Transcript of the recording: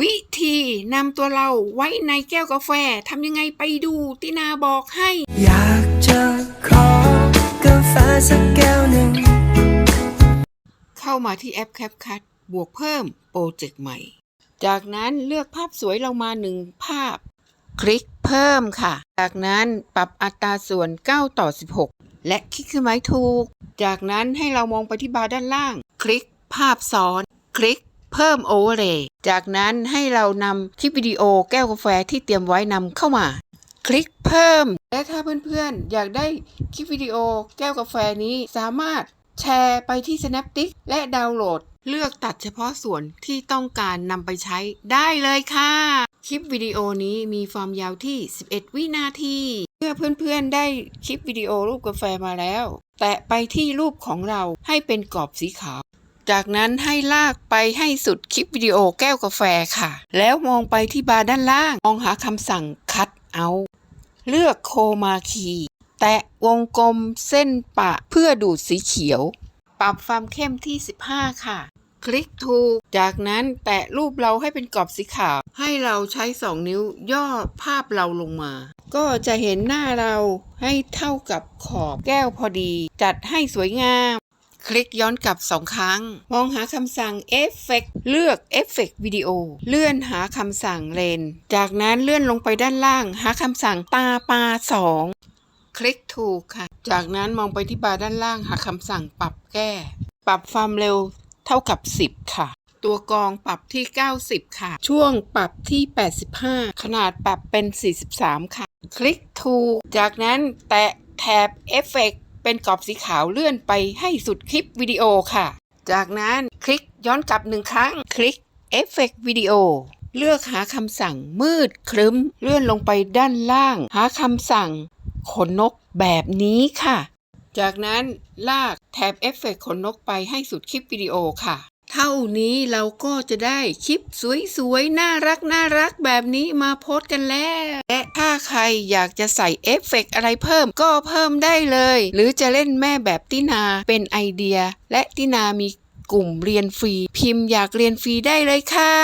วิธีนำตัวเราไว้ในแก้วกาแฟทำยังไงไปดูตินาบอกให้ อยากจะขอกาแฟสักแก้วหนึ่ง เข้ามาที่แอป CapCut บวกเพิ่มโปรเจกต์ใหม่ จากนั้นเลือกภาพสวยเรามาหนึ่งภาพ คลิกเพิ่มค่ะ จากนั้นปรับอัตราส่วน 9 ต่อ 16 และคลิกเครื่องหมายถูก จากนั้นให้เรามองไปที่บาร์ด้านล่าง คลิกภาพซ้อน คลิก เพิ่มโอเวอร์เลย์จากนั้นให้เรานำคลิปวิดีโอแก้วกาแฟที่เตรียมไว้นำเข้ามา คลิกเพิ่ม และถ้าเพื่อนๆ อยากได้คลิปวิดีโอแก้วกาแฟนี้สามารถแชร์ไปที่ Snaptic และดาวน์โหลด เลือกตัดเฉพาะส่วนที่ต้องการนำไปใช้ได้เลยค่ะ คลิปวิดีโอนี้มีความยาวที่ 11 วินาที เมื่อเพื่อนๆ ได้คลิปวิดีโอรูปกาแฟมาแล้ว แตะไปที่รูปของเราให้เป็นกรอบสีขาว จากนั้นให้ลากไปให้สุดคลิปวิดีโอแก้วกาแฟค่ะ แล้วมองไปที่บาร์ด้านล่าง มองหาคำสั่งคัดเอาเลือกโคมาคี แตะวงกลมเส้นปะเพื่อดูดสีเขียว ปรับความเข้มที่ 15 ค่ะ คลิกถูก จากนั้นแตะรูปเราให้เป็นกรอบสีขาว ให้เราใช้ 2 นิ้วย่อภาพเราลงมา ก็จะเห็นหน้าเราให้เท่ากับขอบแก้วพอดี จัดให้สวยงาม คลิกย้อนกลับ 2 ครั้ง มองหาคำสั่ง Effect เลือก Effect Video เลื่อนหาคำสั่งเลน จากนั้นเลื่อนลงไปด้านล่าง หาคำสั่งตาปลา2 คลิกถูกค่ะ จากนั้นมองไปที่บาร์ด้านล่าง หาคำสั่งปรับแก้ ปรับความเร็วเท่ากับ 10 ค่ะ ตัวกรองปรับที่ 90 ค่ะ ช่วงปรับที่ 85 ขนาดปรับเป็น 43 ค่ะ คลิกถูก จากนั้นแตะแถบเอฟ เป็นกรอบสีขาวเลื่อนไปให้สุดคลิปวิดีโอค่ะ จากนั้นคลิกย้อนกลับหนึ่งครั้ง คลิกเอฟเฟกวิดีโอเลือกหาคำสั่งมืดครึ้ม เลื่อนลงไปด้านล่าง หาคำสั่ง ขนนกแบบนี้ค่ะ จากนั้นลากแถบเอฟเฟกต์ขนนกไปให้สุดคลิปวิดีโอค่ะ เท่านี้เราก็จะได้คลิปสวยๆ น่ารักน่ารักแบบนี้มาโพสต์กันแล้ว และถ้าใครอยากจะใส่เอฟเฟกต์อะไรเพิ่มก็เพิ่มได้เลย หรือจะเล่นแม่แบบตินาเป็นไอเดีย และตินามีกลุ่มเรียนฟรี พิมพ์อยากเรียนฟรีได้เลยค่ะ